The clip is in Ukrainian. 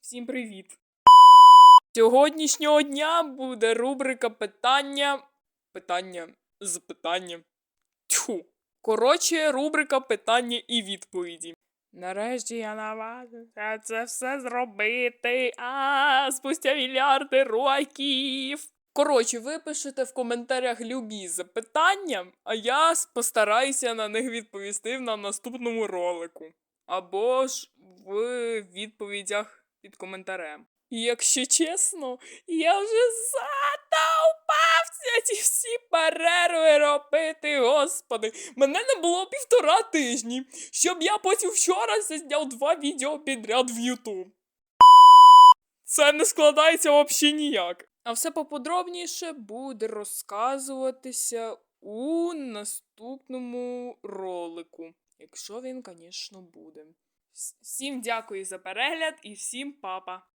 Всім привіт. Сьогоднішнього дня буде рубрика питання. Питання з питанням. Тьфу. Коротше, рубрика питання і відповіді. Нарешті я наважився це все зробити. А спустя мільярди років. Коротше, ви пишете в коментарях любі запитання, а я постараюся на них відповісти на наступному ролику. Або ж в відповідях під коментарем. І якщо чесно, я вже задовбався ці всі перерви робити, господи. Мене не було півтора тижні, щоб я потім вчора зняв два відео підряд в Ютуб. Це не складається взагалі ніяк. А все поподробніше буде розказуватися у наступному ролику. Якщо він, звісно, буде. Всім дякую за перегляд і всім папа.